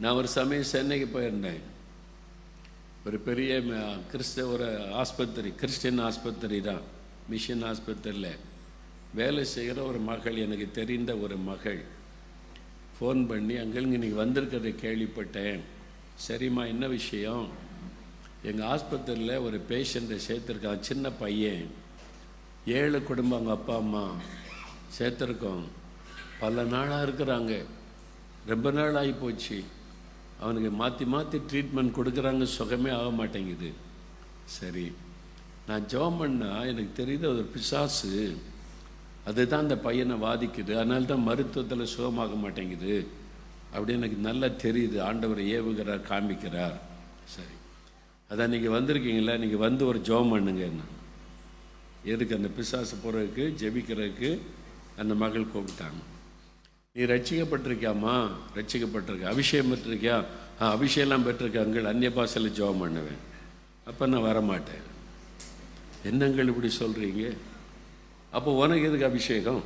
நான் ஒரு சமயம் சென்னைக்கு போயிருந்தேன். ஒரு பெரிய ம- கிறிஸ்தவ ஒரு ஆஸ்பத்திரி கிறிஸ்டின் ஆஸ்பத்திரி தான். மிஷன் ஆஸ்பத்திரியில் வேலை செய்கிற ஒரு மகள் எனக்கு தெரிந்த ஒரு மகள். ஃபோன் பண்ணி அங்கே இன்னைக்கு வந்திருக்கிறத கேள்விப்பட்டேன். சரிம்மா என்ன விஷயம்? எங்கள் ஆஸ்பத்திரியில் ஒரு பேஷண்ட்டை சேர்த்துருக்கான் சின்ன பையன். ஏழு குடும்பம் அவங்க அப்பா அம்மா சேர்த்துருக்கோம். பல நாளாக இருக்கிறாங்க. ரொம்ப நாள் ஆகி போச்சு. அவனுக்கு மாற்றி மாற்றி ட்ரீட்மெண்ட் கொடுக்குறாங்க சுகமே ஆக மாட்டேங்குது. சரி. நான் ஜெபம் பண்ணால் எனக்கு தெரியுது அது ஒரு பிசாசு. அதுதான் அந்த பையனை வாதிக்குது. அதனால தான் மருத்துவத்தில் சுகமாக மாட்டேங்குது. அப்படி எனக்கு நல்லா தெரியுது. ஆண்டவர் ஏவுகிறார் காமிக்கிறார் சரி. அதான் நீங்கள் வந்திருக்கீங்களா நீங்கள் வந்து ஒரு ஜெபம் பண்ணுங்க என்ன. எதுக்கு அந்த பிசாசு போகிறதுக்கு ஜெபிக்கிறதுக்கு அந்த மகள் கூப்பிட்டாங்க. நீ ரட்சிக்கப்பட்டிருக்கியாம்மா? ரட்சிக்கப்பட்டிருக்க. அபிஷேகம் பெற்றிருக்கியா? ஆ அபிஷேகம்லாம் பெற்றிருக்காங்கள் அந்நிய பாசையில் ஜெபம் பண்ணுவேன். அப்போ நான் வரமாட்டேன். என்னங்கள் இப்படி சொல்கிறீங்க? அப்போ உனக்கு எதுக்கு அபிஷேகம்?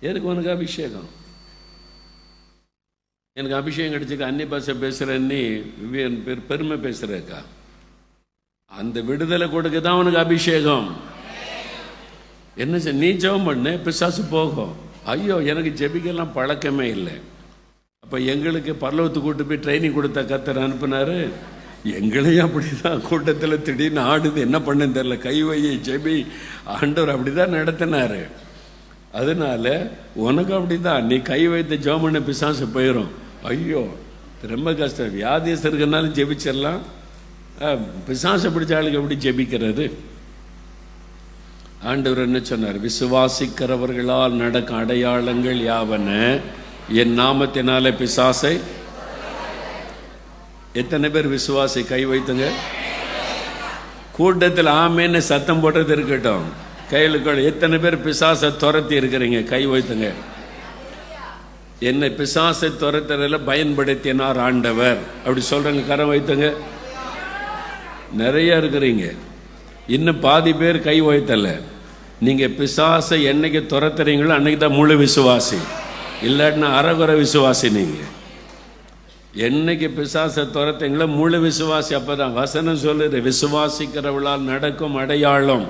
எதுக்கு உனக்கு அபிஷேகம்? எனக்கு அபிஷேகம் கிடைச்சிக்க அந்நிய பாஷை பேசுகிறேன்னு விவேன் பெரு பெருமை பேசுகிறேக்கா. அந்த விடுதலை கொடுக்க தான் உனக்கு அபிஷேகம். என்ன செய்? நீ ஜெபம் பண்ணு. பிசாசு போகும். ஐயோ எனக்கு ஜெபிக்கெல்லாம் பழக்கமே இல்லை. அப்போ எங்களுக்கு பல்லவத்து கூட்டு போய் ட்ரைனிங் கொடுத்த கத்தர் அனுப்புனாரு? எங்களையும் அப்படி தான் கூட்டத்தில் திடீர்னு ஆடுது. என்ன பண்ணுன்னு தெரில கைவையை ஜெபி. ஆண்டவர் அப்படி தான் நடத்தினார். அதனால உனக்கு அப்படி தான் நீ கை வைத்த ஜோமனை பிசாசு போயிடும் ஐயோ ரொம்ப கஷ்டம். வியாதியஸ்தர் ஜெபிச்சிடலாம். பிசாசு பிடிச்ச ஆளுக்கு எப்படி ஜெபிக்கிறது? ஆண்டவர் என்ன சொன்னார்? விசுவாசிக்கிறவர்களால் நடக்கும் அடையாளங்கள் யாவன? என் நாமத்தினால பிசாசை. எத்தனை பேர் விசுவாசி? கை வைத்துங்க. கூட்டத்தில் ஆமேன்னு சத்தம் போட்டது இருக்கட்டும். கையில் எத்தனை பேர் பிசாசை துரத்தி இருக்கிறீங்க? கை வைத்துங்க. என்னை பிசாசை துரத்துறதுல பயன்படுத்தினார் ஆண்டவர். அப்படி சொல்றேங்க கரம் வைத்துங்க. நிறைய இருக்கிறீங்க. இன்னும் பாதி பேர் கை ஓய்த்தல நீங்கள் பிசாசை என்னைக்கு துரத்துறீங்களோ அன்னைக்கு தான் முழு விசுவாசி. இல்லாட்டினா அறகுறை விசுவாசி நீங்கள் என்னைக்கு பிசாசை துரத்தீங்களோ முழு விசுவாசி அப்பதான். வசனம் சொல்லுது விசுவாசிக்கிறவளால் நடக்கும் அடையாளம்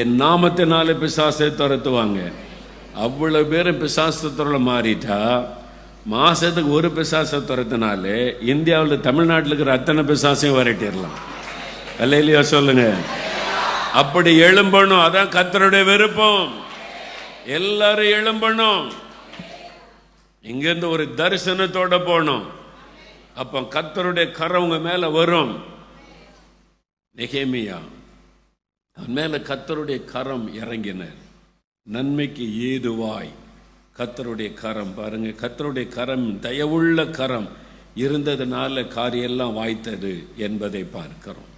என் நாமத்தினால பிசாசை துரத்துவாங்க. அவ்வளோ பேரும் பிசாசத்தோட மாறிட்டா மாசத்துக்கு ஒரு பிசாசை துரத்தினாலே இந்தியாவில் தமிழ்நாட்டில் இருக்கிற அத்தனை பிசாசையும் வரட்டிடலாம். இல்லையா சொல்லுங்கள் அப்படி எழும்பணும் அதான் கத்தருடைய விருப்பம். எல்லாரும் எழும்பணும். இங்கிருந்து ஒரு தரிசனத்தோட போனோம் அப்போ கத்தருடைய கரம் உங்க மேல வரும். நெகேமியா அவன் மேல கத்தருடைய கரம் இறங்கினர். நன்மைக்கு ஏதுவாய் கத்தருடைய கரம் பாருங்க. கத்தருடைய கரம் தயவுள்ள கரம். இருந்ததுனால காரியெல்லாம் வாய்த்தது என்பதை பார்க்கிறோம்.